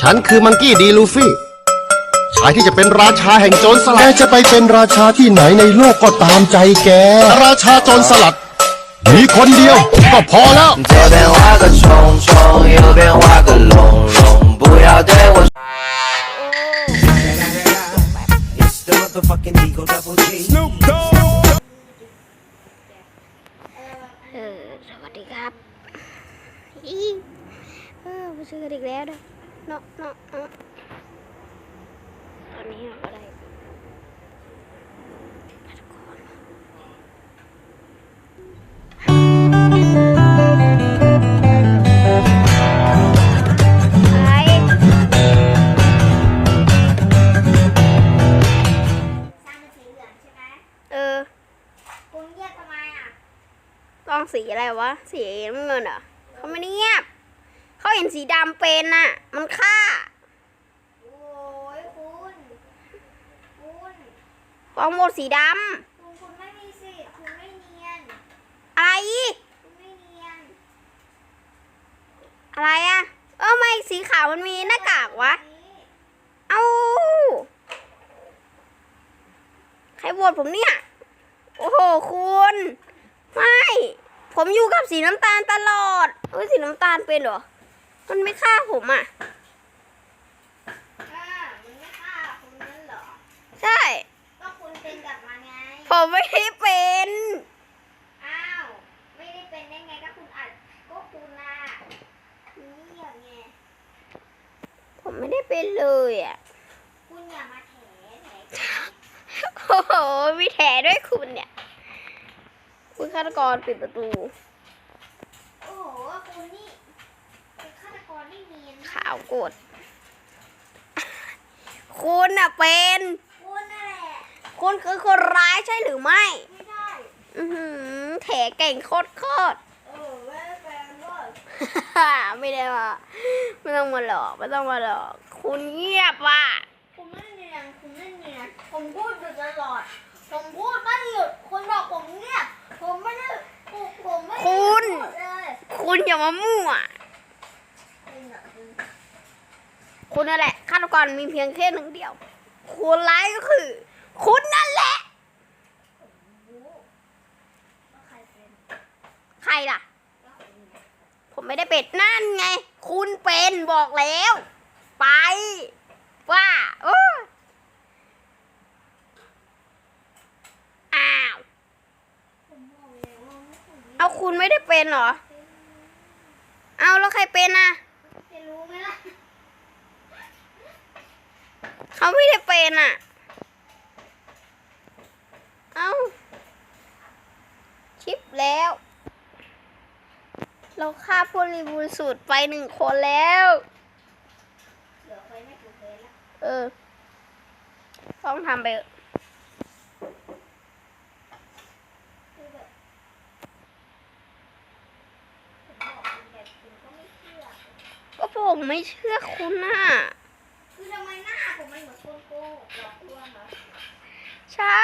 ฉันคือมังกี้ดีลูฟี่ ชายที่จะเป็นราชาแห่งโจรส แก ลัด จะไปเป็นราชาที่ไหนในโลกก็ตามใจแก ราชาโจรสลัด มีคนเดียว ก็พอแล้ว 这边画个虫虫，右边画个龙龙，不要对我。It's the motherfucking Eagle Double G. เออสวัสดีครับอีเออมาซื้อกันอีกแล้วนะ เนาะเนาะเนาะตอนนี้เราก็ได้พัดก่อนไปสร้างเป็นสีเหลืองใช่ไหมเออคุณเงียบทำไมอะต้องสีอะไรวะ สีน้ำเงินเหรอเขาไม่ได้เงียบ เขาเห็นสีดำเป็นน่ะ มันฆ่าโอ้ยคุณคุณกองโหมดสีดคุณคุณไม่มีสิทธิ์คุณไม่เนียนำอะไรอีกคุณไม่เนียนอะไรอะเออไม่สีขาวมันมีหน้ากากวะ นี่เอ้าใครโหวตผมเนี่ย โอ้โห คุณ ไม่ ผมอยู่กับสีน้ำตาลตลอดเอ้ยสีน้ำตาลเป็นเหรอ มันไม่ฆ่าผมอะอ่ามันไม่ฆ่าคุณนั่นเหรอ ใช่ ก็คุณเป็นกับมันไง ผมไม่ได้เป็น อ้าว ไม่ได้เป็นได้ไงก็คุณอัดก็คุณน่ะคุณเงียบไง ผมไม่ได้เป็นเลยอะ คุณอย่ามาแถแถโอ้โห มีแถด้วยคุณเนี่ย คุณฆาตกรปิดประตู โอ้โห คุณนี่เป็นฆาตกรที่เนียนมาก ขาวกด คุณอะเป็น คุณนั่นแหละคุณคือคนร้ายใช่หรือไม่ ไม่ได้ อือหือแถเก่งโคตรโคตรเออไม่ได้แฟนด้วยไม่ได้มาไม่ต้องมาหลอกไม่ต้องมาหลอก คุณเงียบว่ะคุณไม่เนียนคุณไม่เนียนผมพูดอยู่ตลอด ผมพูดไม่หยุด คุณบอกผมเงียบ ผมไม่ได้ผมผมไม่ได้ คุณ พูดเลย คุณอย่ามามั่ว คุณอะคุณ คุณนั่นแห ละฆาตกรมีเพียงแค่หนึ่งเดียว คนร้ายก็คือ คุณนั่นแหละ ใครล่ะ ผมไม่ได้เป็นนั่นไง คุณเป็นบอกแล้ว ไป ว่าโอ้อ้าว เอาคุณไม่ได้เป็นเหรอ เอาแล้วใครเป็นอะรู้ไหมล่ะ เขาไม่ได้เป็นอะ เอาชิปแล้ว เราฆ่าผู้รีบูสูตรไปหนึ่งคนแล้วเออ ต้องทำไปก็ผมไม่เชื่อคุณน่ะ ใช่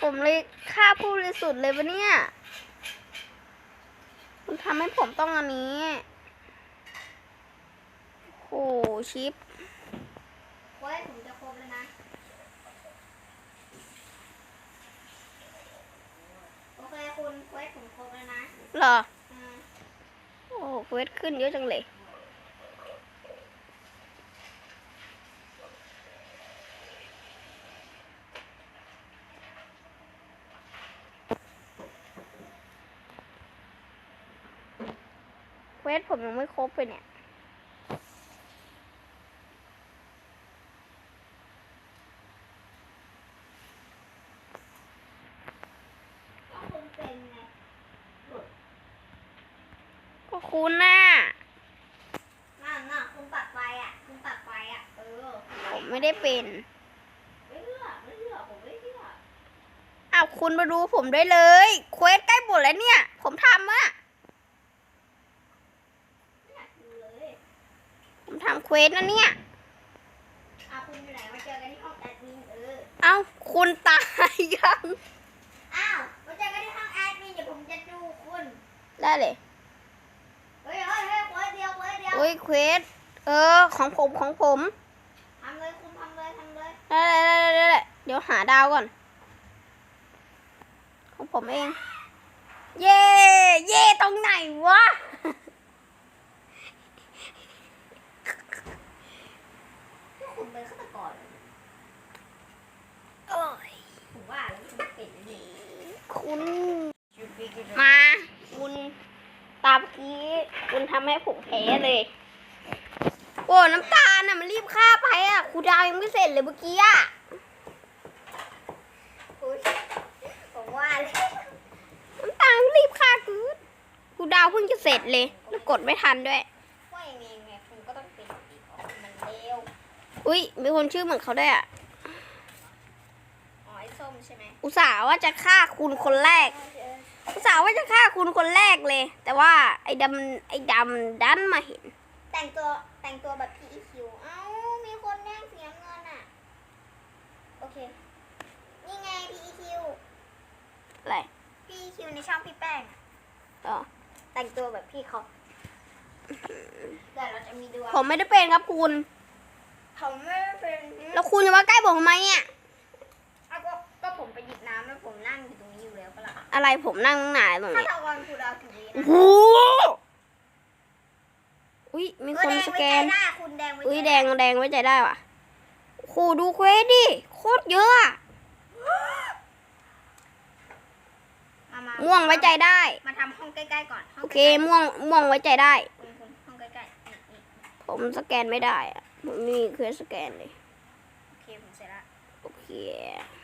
ผมเลยฆ่าผู้บริสุทธิ์เลยวะเนี่ยคุณทำให้ผมต้องอันนี้โอ้ชิปเว้ยผมจะครบแล้วนะ โอเคคุณเว้ยผมครบแล้วนะ เหรออ่าโอ้โหเควสขึ้นเยอะจังเลย สผมยังไม่ครบเลยเนี่ยก็คุณเป็นไงก็คุณน่ะน่าน่าคุณปัดไฟอะ คุณปัดไฟอะ เออผมไม่ได้เป็นไม่เชื่อไม่เชื่อผมไม่เชื่ออ้าวคุณมาดูผมได้เลย เควสใกล้หมดแล้วเนี่ย ผมทำอะ ไม่อยากดูเลย ผมทำ เควสนะเนี่ยอะคุณอยู่ไหนมาเจอกันที่ห้องแอดมินเออ เอ้าคุณตายยัง อ้าวมาเจอกันที่ห้องแอดมินเดี๋ยวผมจะดูคุณ ได้เลย เฮ้ยเฮ้ยเฮ้ยเว้ยเดียวเว้ยเดียวโอ้ยเควส เออ ของผมของผมทำเลยคุณทำเลยทำเลยได้ได้ได้ได้ได้เดี๋ยวหาดาวก่อน ของผมเอง เย่เย่ตรงไหนวะ คุณเป็นฆาตกรเหรอ โอ้ย ผมว่าแล้วคุณเป็นนี่ คุณยูปีกินมาคุณตามกี้คุณทำให้ผมแพ้เลย โอ้น้ำตาลน่ะมันรีบฆ่าไปอะครูดาวยังไม่เสร็จเลยเมื่อกี้อะคุณผมว่าเลยน้ำตาลรีบฆ่ากูครูดาวเพิ่งจะเสร็จเลยแล้วกดไม่ทันด้วยว่าอย่างนี้ไงคุณก็ต้องเป็นอีกอ๋อมันเร็วอุ้ยมีคนชื่อเหมือนเขาด้วยอะ อ๋อไอ้ส้มใช่ไหม อุตส่าห์ว่าจะฆ่าคุณคนแรก อุตส่าห์ว่าจะฆ่าคุณคนแรกเลย แต่ว่าไอ้ดำไอ้ดำดันมาเห็น แต่งตัวแต่งตัวแบบ PEQ เอ้ามีคนแย่งเสียเงินอะ โอเค นี่ไง PEQ อะไร PEQ ในช่องพี่แป้งอะอ๋อแต่งตัวแบบพี่เขาเดี๋ยวเราจะมีดวงผมไม่ได้เป็นครับคุณ ผมไม่ได้เป็น แล้วคุณจะมาใกล้ผมทำไมเนี่ย เอาก็ก็ผมไปหยิบน้ำแล้ว ผมนั่งอยู่ตรงนี้อยู่แล้วปะล่ะอะไรผมนั่งหนาตรงถ้านี้ตะวันคุณเอาถึงนี้โอ้นะโหอุ้ยมีเอคอนแดงสไว้แกใจนได้คุณแดงไว้ใจอุ้ยแดงแดงไว้ใจได้ว่ะโหดูเควสดิโคตรเยอะอะมามาม่วงไว้ใจได้ มาทำห้องใกล้ๆก่อนห้องโอเคใกล้ๆม่วงม่วงไว้ใจได้คุณคุณห้องใกล้ๆนี่นี่ผมสแกนไม่ได้อะผมไม่มีเควสสแกนเลย โอเคผมเสร็จละโอเคเ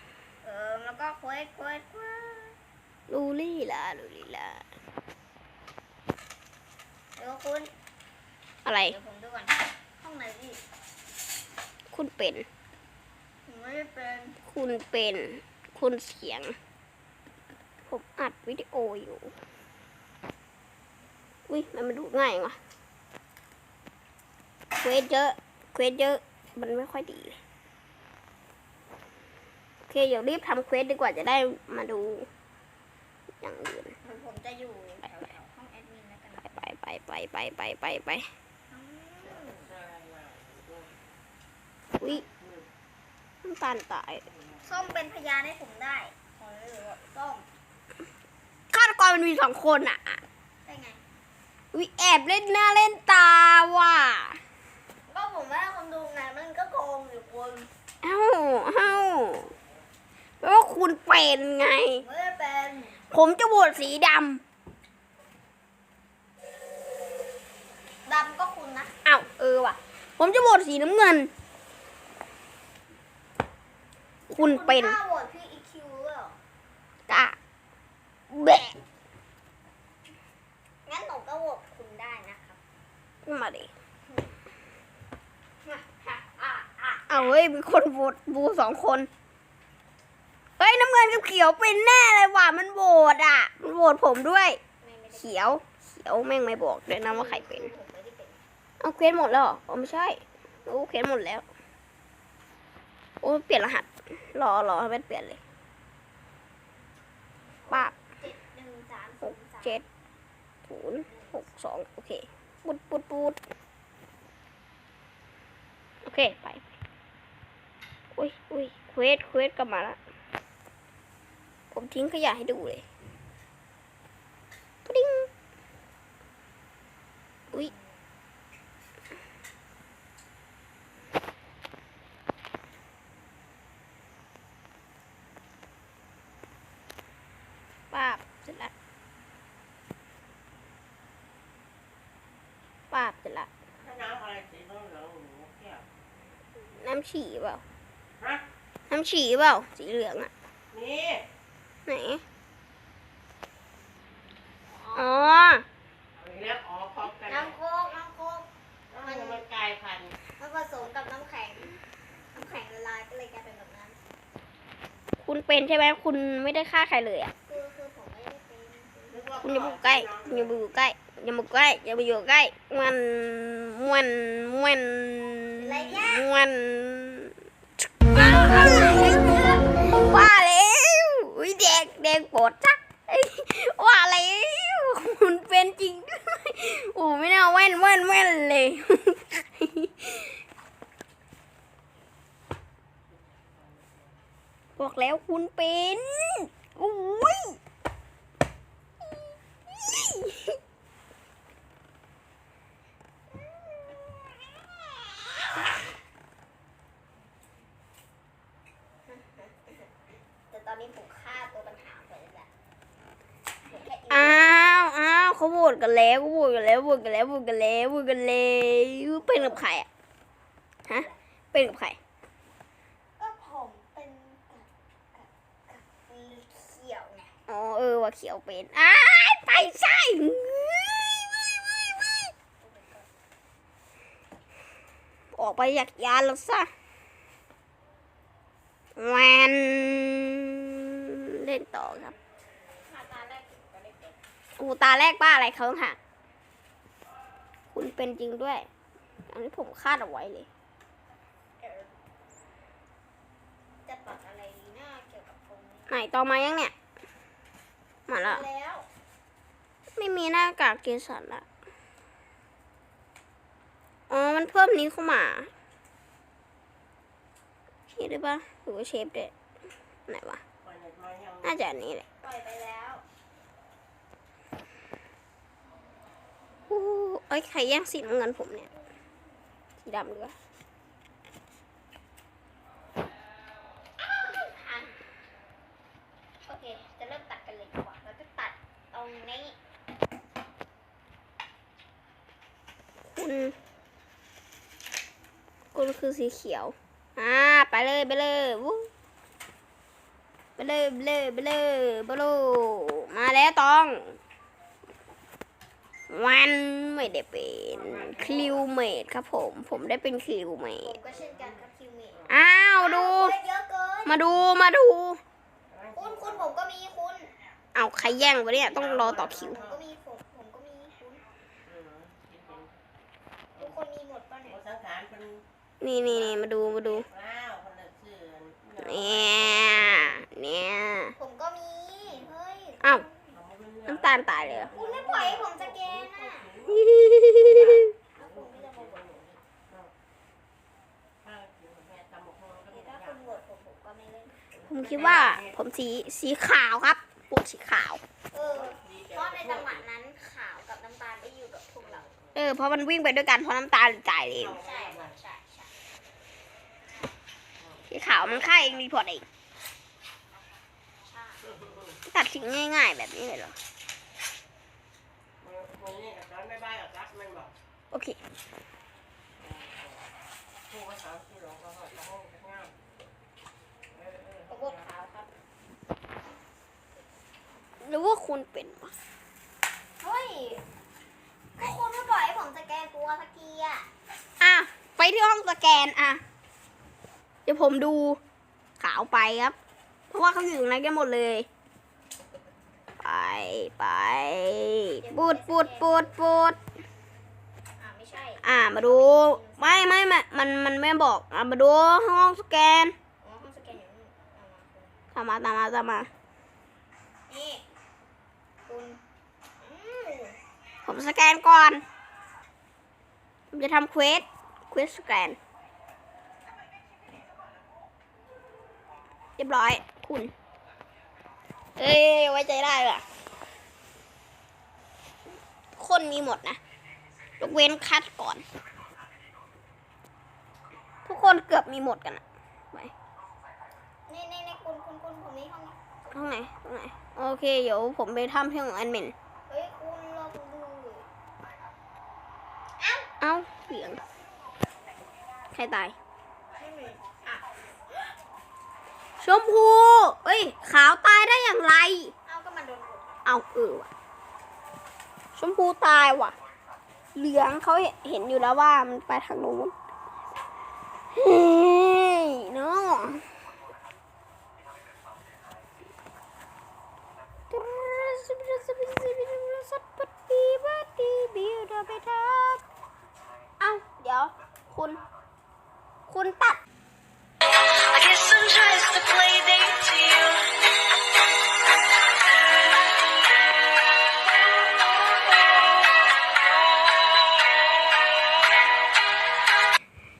ออแล้วก็เควสเควสเควสลูลี่ล่ะลูลี่ล่ะเดี๋ยวคุณอะไร เดี๋ยวผมดูก่อนห้องไหนอีกคุณเป็น ผมไม่ได้เป็นคุณเป็น คุณเสียง ผมอัดวิดีโออยู่ อุ้ยมันมาดูง่ายวะเควสเยอะ เควสเยอะ มันไม่ค่อยดีเลยโอ เคเดี๋ยวรีบทำเควสดีกว่าจะได้มาดู อย่างอื่นผมผมจะอยู่แถวแถวห้องแอดมินแล้วกันไปไปไปไปไปไปไปอุ้ยน้ำตาลตาย ส้มเป็นพยานให้ผมได้ขอเลยว่าส้มฆาตกรมันมีสองคนอะได้ไงอุ้ยแอบเล่นหน้าเล่นตาว่ะก็ผมว่าคนดูไงมันก็โกงอยู่คนเอ้าเอ้า แปลว่าคุณเป็นไง ไม่ได้เป็นผมจะโหวตสีดดำก็คุณนะำอ้าวเออว่ะ ผมจะโหวตสีน้ำเงิน คุณเป็นคุณกล้าโหวตพี่อีคิวเหรอกะแบะงั้นหนูก็โหวตคุณได้นะครับมาดิอะอะอะเอาเฮ้ยมีคนโหวตบูสองคนเฮ้ยน้ำเงินกับเขียวเป็นแน่เลยว่ะมันโหวตอะ มันโหวตผมด้วย เขียวเขียวแม่งไม่บอกเลยนะว่าใครเป็นเอาเควสหมดแล้วเหรออ๋อไม่ใช่โอ้เควสหมดแล้ว โอ้เปลี่ยนรหัส รอรอให้มันเปลี่ยนเลยป้าบเจ็ดหนึ่งสามหกเจ็ดศูนย์หกสองโอเคปุดปุดปุดโอเคไปอุ้ยอุ้ยเควสเควสกลับมาละ ผมทิ้งขยะให้ดูเลยกริ๊งอุ้ยป้าบเสร็จละป้าบเสร็จละน้ำอะไรสีเหลืองๆหนูแก้วน้ำฉี่เปล่าฮะน้ำฉี่เปล่าสีเหลืองอะนี่ ไหน อ๋อเรียกอ๋อพร้อมกันน้ำโคกน้ำโคกมันมันกลายพันธุ์มันผสมกับน้ำแข็ง น้ำแข็งละลายก็เลยกลายเป็นแบบนั้น คุณเป็นใช่ไหมคุณไม่ได้ฆ่าใครเลยอะคือคือผมไม่ได้เป็นนึกว่าคุณอย่ามาอยู่ใกล้คุณอย่ามาอยู่ใกล้อย่ามาใกล้อย่ามาอยู่ใกล้มันมันมันมันว่าแล้วอุ้ยแด งโปรดจักว่าอะไรคุณเป็นจริงด้วยโอ้ไม่น่าแว่นแว่นแว่นเลยบอกแล้วคุณเป็นอุ้ยแต่ตอนนี้ผมฆ่าตัวปัญหา วเขาโวตกันแล้วโหวตกันแล้วโหวตกันแล้วโหวตกันแล้วโหวตกันแล้วเป็นกับใครอะฮะเป็นกับใครก็ผมเป็นกับกับกับเขียวไงอ๋อเออว่าเขียวเป็นอ้ายไปใช่ออกไปจากยานแล้วซะแวนเล่นต่อครับ มาตาแรกผมก็ได้ เป็นอูตาแรกป้าอะไรเขาต้องหักคุณเป็นจริงด้วย อันนี้ผมคาดเอาไว้เลยเออจะตัดอะไรหน้าเกี่ยวกับผมไหนต่อมายังเนี่ย มาแล้ว แล้วไม่มีหน้ากากเกสันละอ๋อ มันเพิ่มนี้เข้ามาเชฟได้ปะหรือว่าเชฟเด็ดไหนวะวันนี้มายังน่าจะอันนี้แหละ ปล่อยไปแล้ว อู้เอ้ยใครแย่งสีน้ำเงินผมเนี่ย สีดำดีกว่าอะโอเค จะเริ่มตัดกันเลยดีกว่าเราจะตัดตรงนี้คุณ คุณคือสีเขียว อ่า ไปเลย ไปเลยวู้ไปเลยไปเลยไปเลยไปเลยมาแล้วตอง วันไม่ได้เป็นคลิวเมดครับผม ผมได้เป็นคลิวเมผดมก็เช่นกันครับคิวเมทอ้าวดู เยอะเกินมาดูมาดู คุณคุณผมก็มีคุณเอาใครแย่งวะเนี่ยต้องรอต่อคิว ผมก็มีผมผมก็มีคุณอืมกินเป็นทุกคนมีหมดป่ะโมเนี่ยสังขารเป็นนี่นี่นี่มาดูมาดูว้าวคนละชื่อเนี่ยเนี่ยผมก็มีเฮ้ยอ้าวน้ำตาลตายเลยเหรอคุณ ไม่ปล่อยให้ผมสแกนอะผมไม่ได้บอกว่าถ้ากินกับแม่ตำบักหุ่งก็ไม่ถ้าได้คุณโหวตผมผมก็ไม่เล่นผมคิดว่าผมสีสีขาวครับพวกสีขาว เออ เพราะในจังหวะนั้นขาวกับน้ำตาลไปอยู่กับพวกเรา เออ เพราะมันวิ่งไปด้วยกันเพราะน้ำตาลจ่ายเองใช่ใช่ใช่สีขาวมันฆ่าเองรีพอร์ตเองใช่ตัดทิ้งง่าย ๆ แบบนี้เลยเหรอ วันนี้กับตอนไม่บายกับรักมันบอกโอเคผู้ภาษาที่หลงก็เขาจะห้องง่ายเออเออผมโหวตขาวครับหรือว่าคุณเป็นวะเฮ้ยก็คุณไม่ปล่อยให้ผมสแกนตัวสักทีอะอะไปที่ห้องสแกนอะ เดี๋ยวผมดูขาวไปครับ เพราะว่าเขาอยู่ตรงนั้นกันหมดเลย ไปไปปูดปูดปูดปูดอ่าไม่ใช่อ่ามาดู ไม่ไม่ไม่มันมันไม่บอกอะมาดูห้องสแกนอ๋อห้องสแกนอยู่นี่เอามาคุณตามมาตามมาตามมานี่คุณอืมผมสแกนก่อนผมจะทำเควสเควสสแกนเรียบร้อยคุณ เอ้ยไว้ใจได้ว่ะ คนมีหมดนะยกเว้นคัดก่อน ทุกคนเกือบมีหมดกันอะไปนี่นี่นี่คุณคุณคุณผมมีห้องนี้ตรงไหนตรงไหน โอเค เดี๋ยวผมไปทำที่ของแอดมินเฮ้ยคุณรอผมดูเอ้าเสียง ใครตายไม่มีอะชมพู เอ้ย ขาวตายได้อย่างไร เอาก็มันโดนกดเอาเออว่ะช มพูตายว่ะ เหลืองเขาเห็นอยู่แล้วว่ามันไปทางนู้น